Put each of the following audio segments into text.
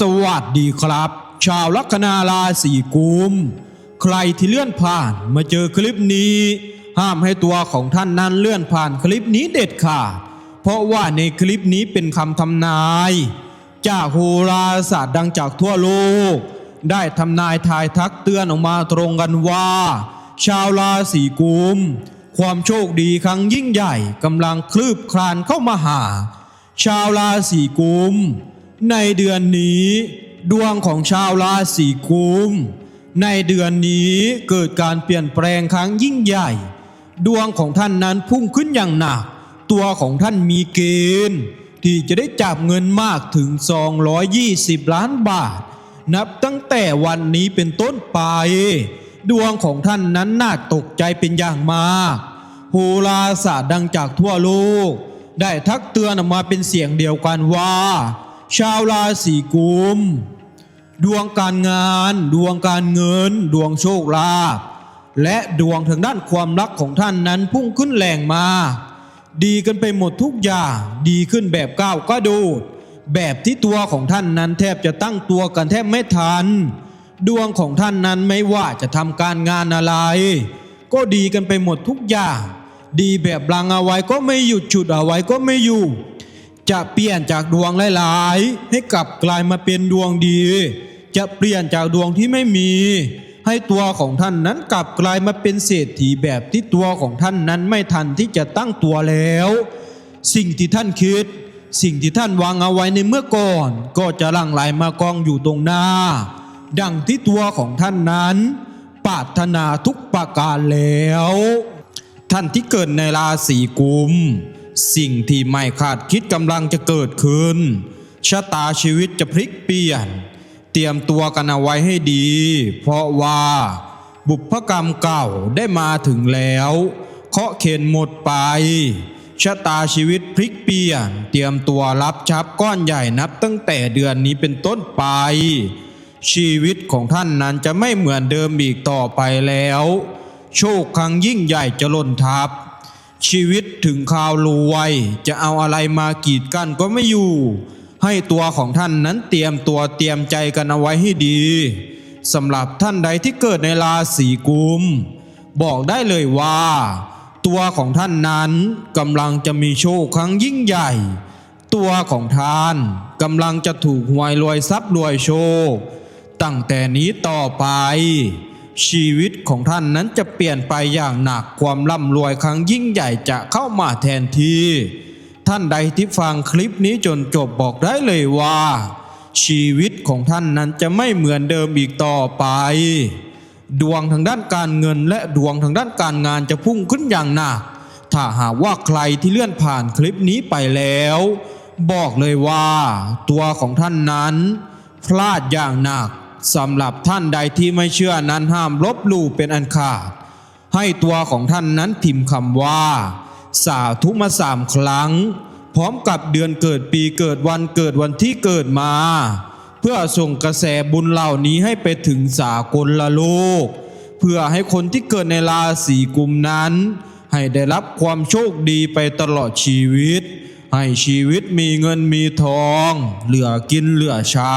สวัสดีครับ ชาวลัคนาราศีกุม ใครที่เลื่อนผ่านมาเจอคลิปนี้ ห้ามให้ตัวของท่านนั้นเลื่อนผ่านคลิปนี้เด็ดขาดเพราะว่าในคลิปนี้เป็นคำทำนาย จากโหราศาสตร์ดังจากทั่วโลก ได้ทำนายทายทักเตือนออกมาตรงกันว่า ชาวราศีกุม ความโชคดีครั้งยิ่งใหญ่กำลังคลืบคลานเข้ามาหา ชาวราศีกุม ในเดือนนี้ดวงของชาวราศีกุม ในเดือนนี้เกิดการเปลี่ยนแปลงครั้งยิ่งใหญ่ ดวงของท่านนั้นพุ่งขึ้นอย่างหนัก ตัวของท่านมีเกณฑ์ที่จะได้จับเงินมากถึง 220 ล้านบาท นับตั้งแต่วันนี้เป็นต้นไป ดวงของท่านนั้นน่าตกใจเป็นอย่างมากโหราศาสตร์ดังจากทั่วโลก ได้ทักเตือนออกมาเป็นเสียงเดียวกันว่า ชาวราศีกุม ดวงการงาน ดวงการเงิน ดวงโชคลาภและดวงทางด้านความรักของท่านนั้นพุ่งขึ้นแรงมา ดีกันไปหมดทุกอย่าง ดีขึ้นแบบก้าวกระโดด แบบที่ตัวของท่านนั้นแทบจะตั้งตัวกันแทบไม่ทัน ดวงของท่านนั้นไม่ว่าจะทำการงานอะไร ก็ดีกันไปหมดทุกอย่าง ดีแบบลังเอาไว้ก็ไม่หยุดฉุดเอาไว้ก็ไม่อยู่ จะเปลี่ยนจากดวงหลายๆ ให้กลับกลายมาเป็นดวงดี จะเปลี่ยนจากดวงที่ไม่มี ให้ตัวของท่านนั้นกลับกลายมาเป็นเศรษฐีแบบที่ตัวของท่านนั้นไม่ทันที่จะตั้งตัวแล้ว สิ่งที่ท่านคิด สิ่งที่ท่านวางเอาไว้ในเมื่อก่อน ก็จะหลั่งไหลมากองอยู่ตรงหน้า ดังที่ตัวของท่านนั้นปรารถนาทุกประการแล้ว ท่านที่เกิดในราศีกุม สิ่งที่ไม่คาดคิดกำลังจะเกิดขึ้น ชะตาชีวิตจะพลิกเปลี่ยน เตรียมตัวกันเอาไว้ให้ดี เพราะว่า บุพกรรมเก่าได้มาถึงแล้วเคาะเข็นหมดไป ชะตาชีวิตพลิกเปลี่ยน เตรียมตัวรับชับก้อนใหญ่นับตั้งแต่เดือนนี้เป็นต้นไป ชีวิตของท่านนั้นจะไม่เหมือนเดิมอีกต่อไปแล้ว โชคครั้งยิ่งใหญ่จะล่นทับ ชีวิตถึงคราวรวยจะเอาอะไรมากีดกันก็ไม่อยู่ ให้ตัวของท่านนั้นเตรียมตัวเตรียมใจกันเอาไว้ให้ดีสำหรับท่านใดที่เกิดในราศีกุม บอกได้เลยว่า ตัวของท่านนั้นกำลังจะมีโชคครั้งยิ่งใหญ่ ตัวของท่านกำลังจะถูกหวยรวยทรัพย์รวยโชค ตั้งแต่นี้ต่อไป ชีวิตของท่านนั้นจะเปลี่ยนไปอย่างหนักความร่ำรวยครั้งยิ่งใหญ่จะเข้ามาแทนที่ท่านใดที่ฟังคลิปนี้จนจบบอกได้เลยว่า ชีวิตของท่านนั้นจะไม่เหมือนเดิมอีกต่อไป ดวงทางด้านการเงินและดวงทางด้านการงานจะพุ่งขึ้นอย่างหนักถ้าหากว่าใครที่เลื่อนผ่านคลิปนี้ไปแล้ว บอกเลยว่า ตัวของท่านนั้น พลาดอย่างหนัก สำหรับท่านใดที่ไม่เชื่อนั้นห้ามลบลู่เป็นอันขาด ให้ตัวของท่านนั้นพิมพ์คำว่า สาธุมาสามครั้ง พร้อมกับเดือนเกิดปีเกิดวันเกิดวันที่เกิดมา เพื่อส่งกระแสบุญเหล่านี้ให้ไปถึงสากลละโลก เพื่อให้คนที่เกิดในราศีกุมนั้น ให้ได้รับความโชคดีไปตลอดชีวิต ให้ชีวิตมีเงินมีทอง เหลือกินเหลือใช้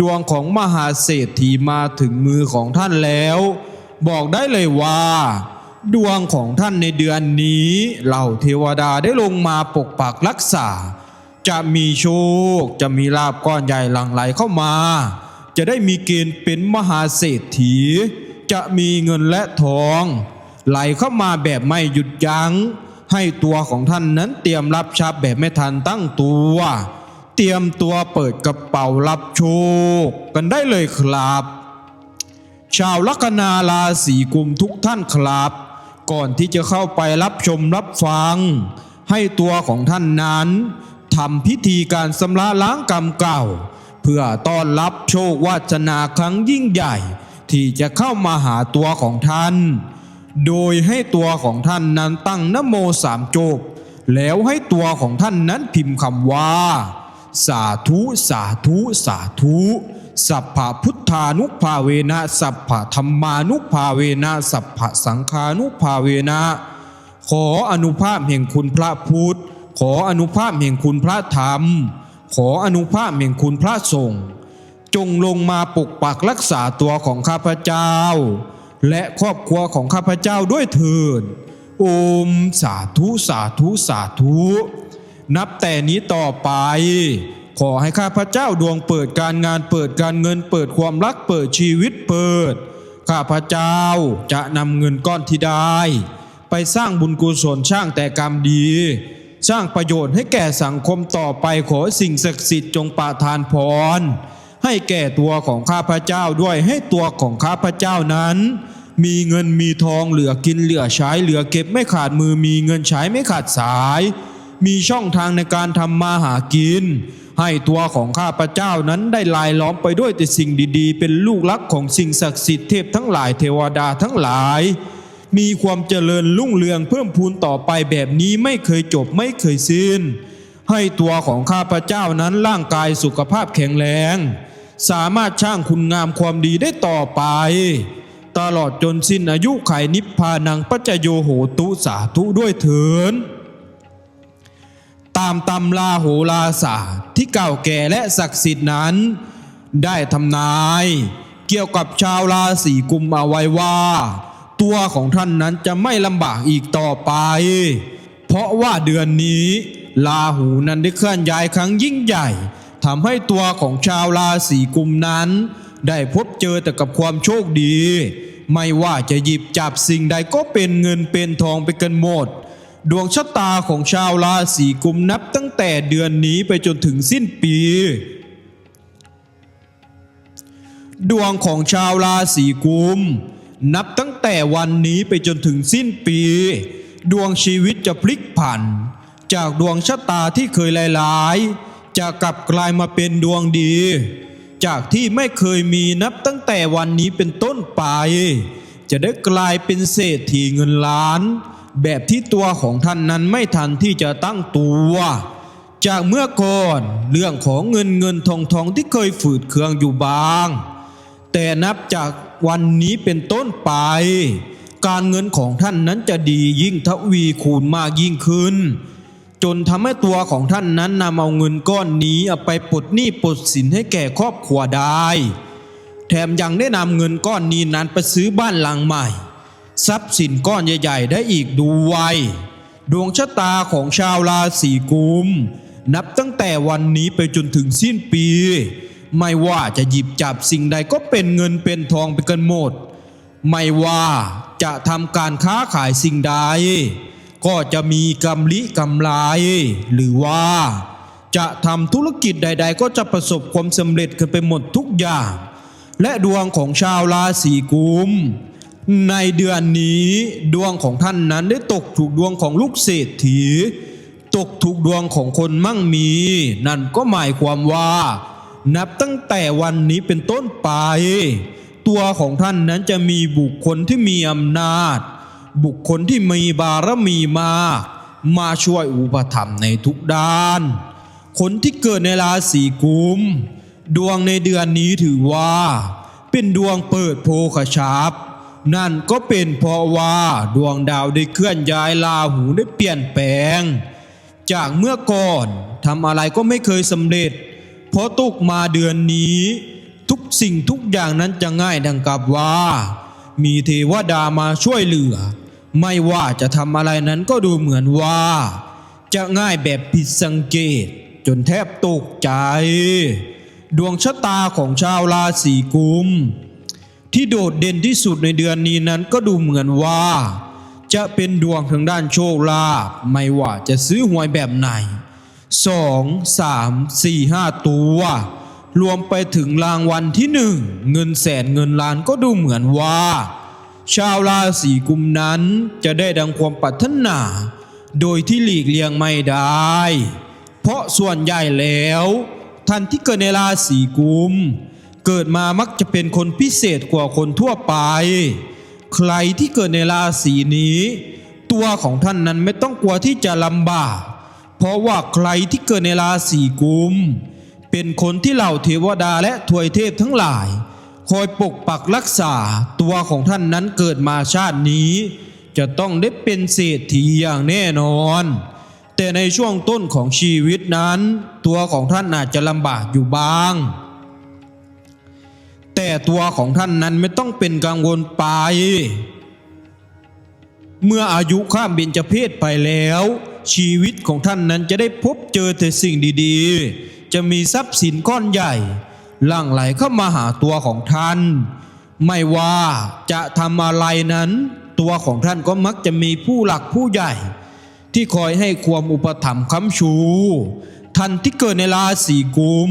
ดวงของมหาเศรษฐีมาถึงมือของท่านแล้ว บอกได้เลยว่า ดวงของท่านในเดือนนี้เหล่าเทวดาได้ลงมาปกปักรักษา จะมีโชค จะมีลาบก้อนใหญ่หลั่งไหลเข้ามา จะได้มีเกณฑ์เป็นมหาเศรษฐี จะมีเงินและทอง ไหลเข้ามาแบบไม่หยุดยัง้ง ให้ตัวของท่านนั้นเตรียมรับทรัพย์แบบไม่ทันตั้งตัว เตรียมตัวเปิดกระเป๋ารับโชคกันได้เลยครับ ชาวลัคนาราศีกุมทุกท่านครับ ก่อนที่จะเข้าไปรับชมรับฟัง ให้ตัวของท่านนั้นทำพิธีการสำระล้างกรรมเก่า เพื่อต้อนรับโชควาสนาครั้งยิ่งใหญ่ ที่จะเข้ามาหาตัวของท่าน โดยให้ตัวของท่านนั้นตั้งนโมสามจบแล้วให้ตัวของท่านนั้นพิมพ์คำว่า สาธุสาธุสาธุสัพพพุทธานุภาเวนะสัพพธรรมานุภาเวนะสัพพสังฆานุภาเวนะ ขออนุภาพแห่งคุณพระพุทธ ขออนุภาพแห่งคุณพระธรรม ขออนุภาพแห่งคุณพระสงฆ์จงลงมาปกปักรักษาตัวของข้าพเจ้า และครอบครัวของข้าพเจ้าด้วยเถิดโอมสาธุสาธุสาธุ นับแต่นี้ต่อไป ขอให้ข้าพเจ้าดวงเปิดการงานเปิดการเงินเปิดความรักเปิดชีวิตเปิด ข้าพเจ้าจะนำเงินก้อนที่ได้ ไปสร้างบุญกุศลสร้างแต่กรรมดี สร้างประโยชน์ให้แก่สังคมต่อไปขอสิ่งศักดิ์สิทธิ์จงประทานพร ให้แก่ตัวของข้าพเจ้าด้วยให้ตัวของข้าพเจ้านั้นมีเงินมีทองเหลือกินเหลือใช้เหลือเก็บไม่ขาดมือมีเงินใช้ไม่ขาดสาย มีช่องทางในการทำมาหากิน ให้ตัวของข้าพเจ้านั้นได้ลายล้อมไปด้วยแต่สิ่งดีๆ เป็นลูกรักของสิ่งศักดิ์สิทธิ์เทพทั้งหลายเทวดาทั้งหลาย มีความเจริญรุ่งเรืองเพิ่มพูนต่อไปแบบนี้ไม่เคยจบไม่เคยสิ้น ให้ตัวของข้าพเจ้านั้นร่างกายสุขภาพแข็งแรง สามารถช่างคุณงามความดีได้ต่อไปตลอดจนสิ้นอายุไขนิพพานังปัจจโยโหตุสาธุด้วยเถิน ตามตำราโหราศาสตร์ที่เก่าแก่และศักดิ์สิทธิ์นั้น ได้ทำนาย เกี่ยวกับชาวราศีกุมเอาไว้ว่า ตัวของท่านนั้นจะไม่ลำบากอีกต่อไป เพราะว่าเดือนนี้ลาหูนั้นได้เคลื่อนย้ายครั้งยิ่งใหญ่ทำให้ตัวของชาวราศีกุมนั้น ได้พบเจอแต่กับความโชคดี ไม่ว่าจะหยิบจับสิ่งใดก็เป็นเงินเป็นทองไปกันหมด ดวงชะตาของชาวราศีกุมนับตั้งแต่เดือนนี้ไปจนถึงสิ้นปี ดวงของชาวราศีกุม นับตั้งแต่วันนี้ไปจนถึงสิ้นปี ดวงชีวิตจะพลิกผัน จากดวงชะตาที่เคยลายๆจะกลับกลายมาเป็นดวงดี จากที่ไม่เคยมีนับตั้งแต่วันนี้เป็นต้นไป จะได้กลายเป็นเศรษฐีเงินล้าน แบบที่ตัวของท่านนั้นไม่ทันที่จะตั้งตัว จากเมื่อก่อนเรื่องของเงินเงินทองทองที่เคยฝืดเคืองอยู่บาง แต่นับจากวันนี้เป็นต้นไป การเงินของท่านนั้นจะดียิ่งทวีคูณมากยิ่งขึ้น จนทำให้ตัวของท่านนั้นนำเอาเงินก้อนนี้เอาไปปลดหนี้ปลดสินให้แก่ครอบครัวได้ แถมยังได้นำเงินก้อนนี้นั้นไปซื้อบ้านหลังใหม่ ทรัพย์สินก้อนใหญ่ ๆ ได้อีกด้วดวงชะตาของชาวราศีกุม นับตั้งแต่วันนี้ไปจนถึงสิ้นปี ไม่ว่าจะหยิบจับสิ่งใดก็เป็นเงินเป็นทองไปกันหมด ไม่ว่าจะทำการค้าขายสิ่งใด ก็จะมีกำลิกำไรหรือว่าจะทำธุรกิจใด ๆ ก็จะประสบความสำเร็จกันไปหมดทุกอย่าง และดวงของชาวราศีกุม ในเดือนนี้ดวงของท่านนั้นได้ตกถูกดวงของลูกเศรษฐี ตกถูกดวงของคนมั่งมี นั่นก็หมายความว่า นับตั้งแต่วันนี้เป็นต้นไป ตัวของท่านนั้นจะมีบุคคลที่มีอำนาจ บุคคลที่มีบารมีมา มาช่วยอุปถัมภ์ในทุกด้าน คนที่เกิดในราศีกุม ดวงในเดือนนี้ถือว่า เป็นดวงเปิดโภคชาบ นั่นก็เป็นเพราะว่าดวงดาวได้เคลื่อนย้ายลาหูได้เปลี่ยนแปลง จากเมื่อก่อนทำอะไรก็ไม่เคยสำเร็จ เพราะตกมาเดือนนี้ ทุกสิ่งทุกอย่างนั้นจะง่ายดังกับว่า มีเทวดามาช่วยเหลือ ไม่ว่าจะทำอะไรนั้นก็ดูเหมือนว่า จะง่ายแบบผิดสังเกต จนแทบตกใจ ดวงชะตาของชาวราศีกุม ที่โดดเด่นที่สุดในเดือนนี้นั้นก็ดูเหมือนว่า จะเป็นดวงทางด้านโชคลาภไม่ว่าจะซื้อหวยแบบไหนสองสามสี่ห้าตัว รวมไปถึงรางวัลที่หนึ่งเงินแสนเงินล้านก็ดูเหมือนว่า ชาวราศีกุมนั้นจะได้ดังความปรารถนา โดยที่หลีกเลี่ยงไม่ได้ เพราะส่วนใหญ่แล้ว ท่านที่เกิดในราศีกุม เกิดมามักจะเป็นคนพิเศษกว่าคนทั่วไป ใครที่เกิดในราศีนี้ ตัวของท่านนั้นไม่ต้องกลัวที่จะลำบาก เพราะว่าใครที่เกิดในราศีกุม เป็นคนที่เหล่าเทวดาและทวยเทพทั้งหลาย คอยปกปักรักษาตัวของท่านนั้นเกิดมาชาตินี้ จะต้องได้เป็นเศรษฐีอย่างแน่นอน แต่ในช่วงต้นของชีวิตนั้น ตัวของท่านอาจจะลำบากอยู่บ้าง แต่ตัวของท่านนั้นไม่ต้องเป็นกังวลไป เมื่ออายุข้ามเบญจเพศไปแล้ว ชีวิตของท่านนั้นจะได้พบเจอแต่สิ่งดีๆ จะมีทรัพย์สินก้อนใหญ่หลั่งไหลเข้ามาหาตัวของท่าน ไม่ว่าจะทำอะไรนั้น ตัวของท่านก็มักจะมีผู้หลักผู้ใหญ่ ที่คอยให้ความอุปถัมภ์ค้ำชู ท่านที่เกิดในราศีกุม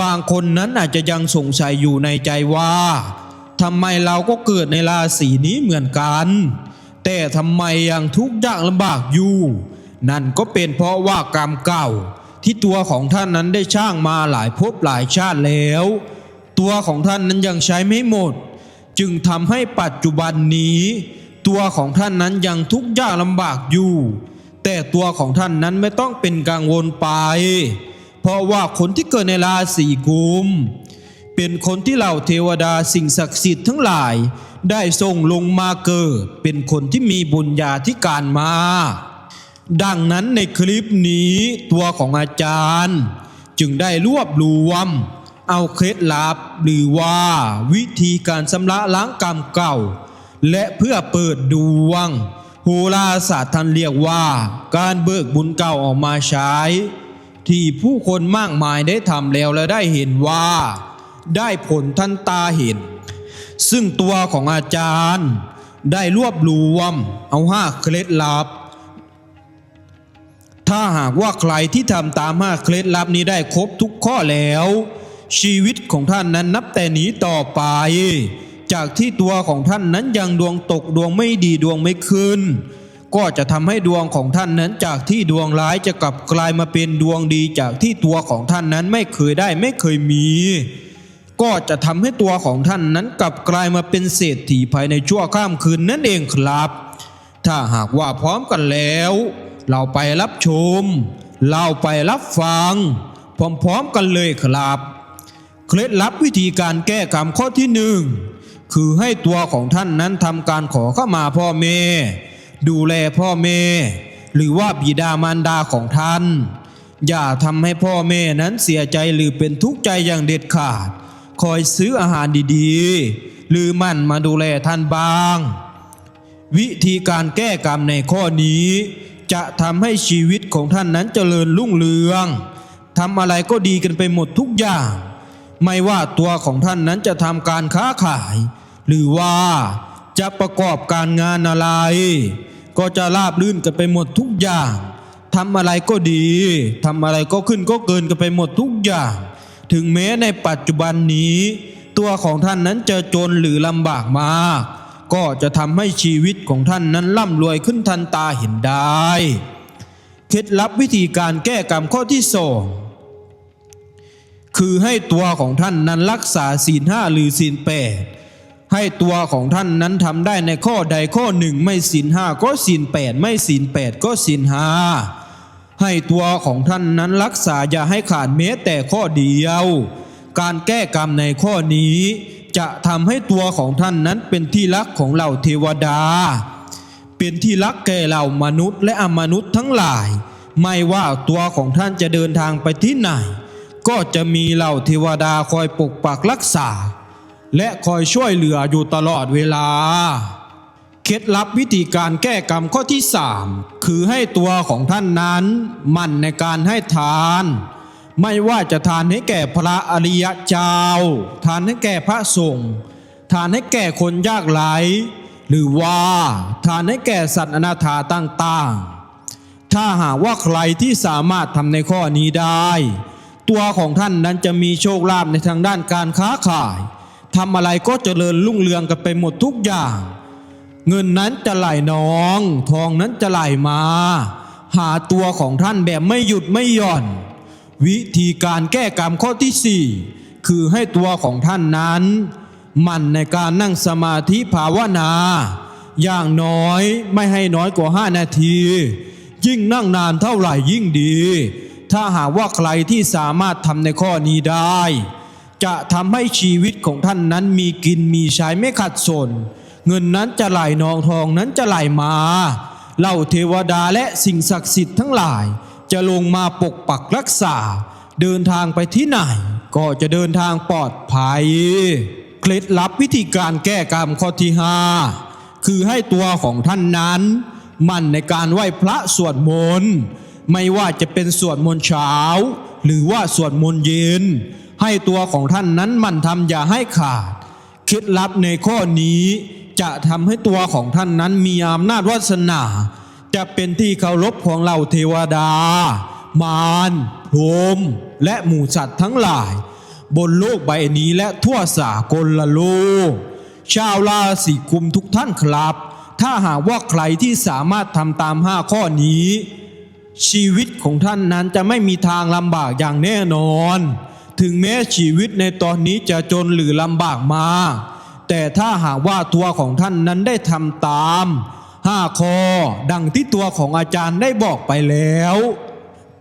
บางคนนั้นอาจจะยังสงสัยอยู่ในใจว่าทำไมเราก็เกิดในราศีนี้เหมือนกัน แต่ทำไมยังทุกข์ยากลำบากอยู่ นั่นก็เป็นเพราะว่ากรรมเก่า ที่ตัวของท่านนั้นได้ช่างมาหลายภพหลายชาติแล้ว ตัวของท่านนั้นยังใช้ไม่หมด จึงทำให้ปัจจุบันนี้ ตัวของท่านนั้นยังทุกข์ยากลำบากอยู่ แต่ตัวของท่านนั้นไม่ต้องเป็นกังวลไป เพราะว่าคนที่เกิดในราศีกุม เป็นคนที่เหล่าเทวดาสิ่งศักดิ์สิทธิ์ทั้งหลาย ได้ส่งลงมาเกิด เป็นคนที่มีบุญญาธิการมา ดังนั้นในคลิปนี้ตัวของอาจารย์ จึงได้รวบรวม เอาเคล็ดลับหรือว่าวิธีการชำระล้างกรรมเก่า และเพื่อเปิดดวงโหราศาสตร์ท่านเรียกว่า การเบิกบุญเก่าออกมาใช้ ที่ผู้คนมากมายได้ทำแล้วและได้เห็นว่า ได้ผลทันตาเห็น ซึ่งตัวของอาจารย์ ได้รวบรวม เอาห้าเคล็ดลับ ถ้าหากว่าใครที่ทำตามห้าเคล็ดลับนี้ได้ครบทุกข้อแล้ว ชีวิตของท่านนั้นนับแต่นี้ต่อไป จากที่ตัวของท่านนั้นยังดวงตกดวงไม่ดีดวงไม่ขึ้น ก็จะทำให้ดวงของท่านนั้นจากที่ดวงร้ายจะกลับกลายมาเป็นดวงดีจากที่ตัวของท่านนั้นไม่เคยได้ไม่เคยมี ก็จะทำให้ตัวของท่านนั้นกลับกลายมาเป็นเศรษฐีภายในชั่วข้ามคืนนั่นเองครับ ถ้าหากว่าพร้อมกันแล้ว เราไปรับชม เราไปรับฟัง พร้อมๆกันเลยครับ เคล็ดลับวิธีการแก้กรรมข้อที่หนึ่งคือให้ตัวของท่านนั้นทำการขอเข้ามาพ่อแม่ ดูแลพ่อแม่ หรือว่าบิดามารดาของท่าน อย่าทำให้พ่อแม่นั้นเสียใจหรือเป็นทุกข์ใจอย่างเด็ดขาด คอยซื้ออาหารดีๆ หรือมั่นมาดูแลท่านบ้าง วิธีการแก้กรรมในข้อนี้ จะทำให้ชีวิตของท่านนั้นเจริญรุ่งเรืองทำอะไรก็ดีกันไปหมดทุกอย่าง ไม่ว่าตัวของท่านนั้นจะทำการค้าขาย หรือว่าจะประกอบการงานอะไร ก็จะราบรื่นกันไปหมดทุกอย่างทำอะไรก็ดีทำอะไรก็ขึ้นก็เกินกันไปหมดทุกอย่าง ถึงแม้ในปัจจุบันนี้ ตัวของท่านนั้นจะจนหรือลำบากมาก ก็จะทำให้ชีวิตของท่านนั้นร่ำรวยขึ้นทันตาเห็นได้ เคล็ดลับวิธีการแก้กรรมข้อที่สองคือให้ตัวของท่านนั้นรักษาศีลห้าหรือศีลแปด ให้ตัวของท่านนั้นทำได้ในข้อใดข้อหนึ่งไม่ศีลห้าก็ศีลแปดไม่ศีลแปดก็ศีลห้าให้ตัวของท่านนั้นรักษาอย่าให้ขาดแม้แต่ข้อเดียว การแก้กรรมในข้อนี้ จะทำให้ตัวของท่านนั้นเป็นที่รักของเหล่าเทวดา เป็นที่รักแก่เหล่ามนุษย์และอมนุษย์ทั้งหลาย ไม่ว่าตัวของท่านจะเดินทางไปที่ไหน ก็จะมีเหล่าเทวดาคอยปกปักรักษา และคอยช่วยเหลืออยู่ตลอดเวลา เคล็ดลับวิธีการแก้กรรมข้อที่ 3 คือให้ตัวของท่านนั้น มั่นในการให้ทาน ไม่ว่าจะทานให้แก่พระอริยเจ้า ทานให้แก่พระสงฆ์ทานให้แก่คนยากไร้หรือว่าทานให้แก่สัตว์อนาถาต่างๆ ถ้าหากว่าใครที่สามารถทำในข้อนี้ได้ ตัวของท่านนั้นจะมีโชคลาภในทางด้านการค้าขาย ทำอะไรก็เจริญรุ่งเรืองกันไปหมดทุกอย่าง เงินนั้นจะไหลน้อง ทองนั้นจะไหลมา หาตัวของท่านแบบไม่หยุดไม่หย่อน วิธีการแก้กรรมข้อที่สี่คือให้ตัวของท่านนั้น มั่นในการนั่งสมาธิภาวนา อย่างน้อยไม่ให้น้อยกว่า 5 นาที ยิ่งนั่งนานเท่าไหร่ยิ่งดี ถ้าหากว่าใครที่สามารถทำในข้อนี้ได้ จะทำให้ชีวิตของท่านนั้นมีกินมีใช้ไม่ขัดสน เงินนั้นจะไหลนองทองนั้นจะไหลมาเหล่าเทวดาและสิ่งศักดิ์สิทธิ์ทั้งหลาย จะลงมาปกปักรักษา เดินทางไปที่ไหน ก็จะเดินทางปลอดภัย เคล็ดลับวิธีการแก้กรรมข้อที่ห้าคือให้ตัวของท่านนั้น มั่นในการไหว้พระสวดมนต์ไม่ว่าจะเป็นสวดมนต์เช้า หรือว่าสวดมนต์เย็น ให้ตัวของท่านนั้นมันทำอย่าให้ขาดเคล็ดลับในข้อนี้จะทำให้ตัวของท่านนั้นมีอำนาจวาสนา จะเป็นที่เคารพของเหล่าเทวดา มารพรมและหมู่สัตว์ทั้งหลาย บนโลกใบนี้และทั่วสากลละโลก ชาวราศีกุมทุกท่านครับ ถ้าหากว่าใครที่สามารถทำตามห้าข้อนี้ ชีวิตของท่านนั้นจะไม่มีทางลำบากอย่างแน่นอน ถึงแม้ชีวิตในตอนนี้จะจนหรือลำบากมา แต่ถ้าหากว่าตัวของท่านนั้นได้ทำตามห้าข้อดังที่ตัวของอาจารย์ได้บอกไปแล้ว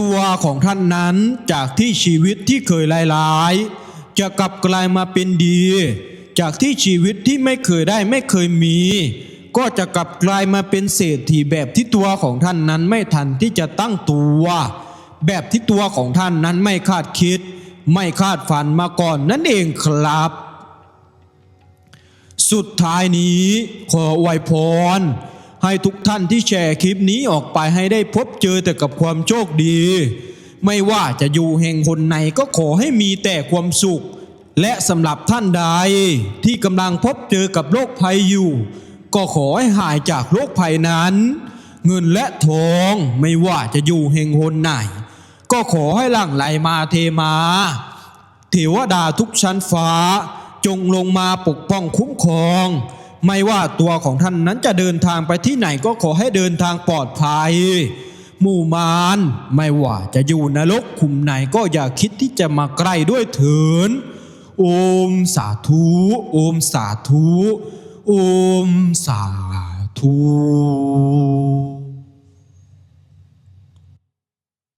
ตัวของท่านนั้นจากที่ชีวิตที่เคยลายๆจะกลับกลายมาเป็นดี จากที่ชีวิตที่ไม่เคยได้ไม่เคยมี ก็จะกลับกลายมาเป็นเศรษฐีแบบที่ตัวของท่านนั้นไม่ทันที่จะตั้งตัว แบบที่ตัวของท่านนั้นไม่คาดคิด ไม่คาดฝันมาก่อนนั่นเองครับ สุดท้ายนี้ขออวยพร ให้ทุกท่านที่แชร์คลิปนี้ออกไปให้ได้พบเจอแต่กับความโชคดี ไม่ว่าจะอยู่แห่งคนไหนก็ขอให้มีแต่ความสุข และสำหรับท่านใดที่กำลังพบเจอกับโรคภัยอยู่ ก็ขอให้หายจากโรคภัยนั้น เงินและทองไม่ว่าจะอยู่แห่งหนไหน ก็ขอให้หลั่งไหลมาเทมาเทวดาทุกชั้นฟ้า จงลงมาปกป้องคุ้มครอง ไม่ว่าตัวของท่านนั้นจะเดินทางไปที่ไหนก็ขอให้เดินทางปลอดภัยหมู่มารไม่ว่าจะอยู่นรกขุมไหนก็อย่าคิดที่จะมาใกล้ด้วยเถินโอมสาธุโอมสาธุโอมสาธุ